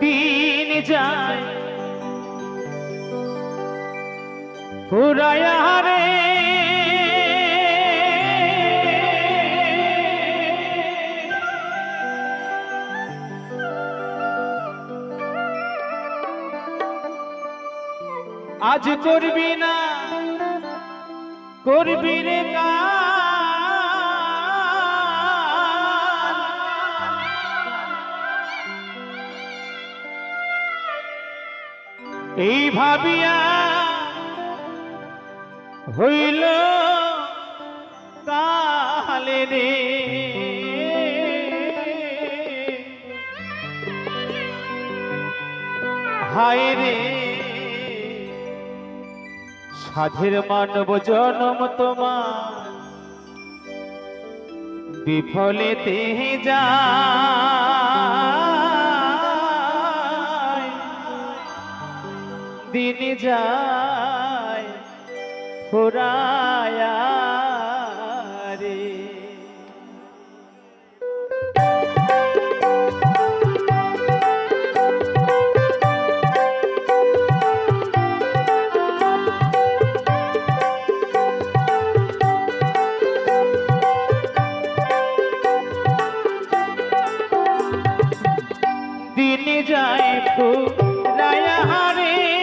দিন যায়। ফুরায়া রে আজ করবি না করবি রে কাল এই ভাবিয়া হইল কালে রে। হায় রে। সাধের মানব জনম তোমার বিফলেতে যায় দিন যায় ফুরায়া রে। দিন যায় ফুরায়া রে।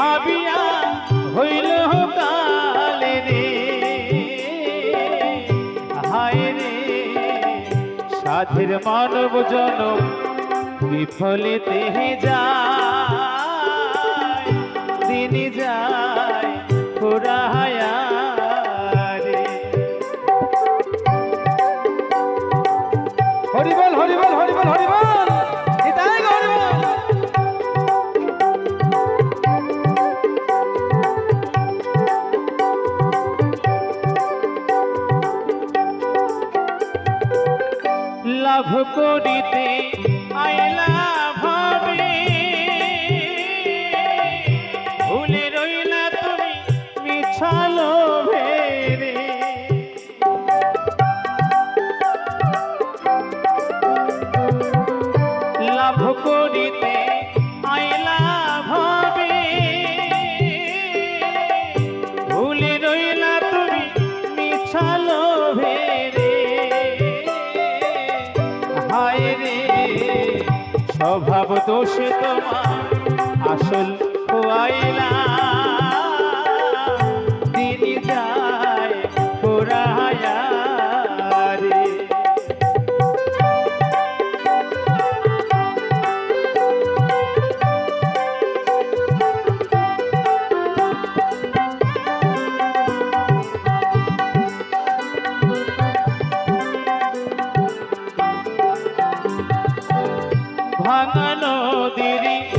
ভাবিয়া হইল কালে রে হায় রে সাধের মানব জনম বিফলেতে যায় তিনি যায়। লাভ করিতে আইলা ভাবে। ভুলে রইলা তুমি মিছালো লাভ করিতে স্বভাব দোষে তোমার আসল খোয়াইলা ভাঙানো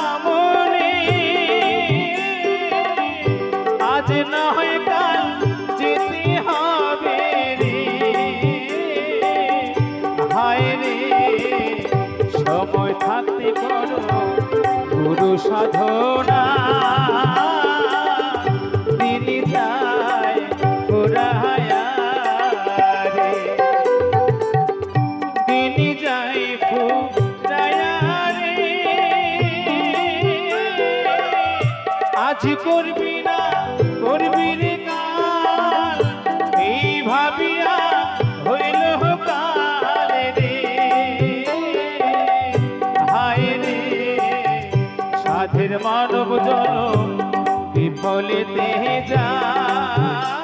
হায় রে সাধনা দিন যায় ফুরায়া রে। দিন যায় ফুরায়া রে। আজ করবি না, করবি রে কাল সাধের মানব জন বিপলিতে যায়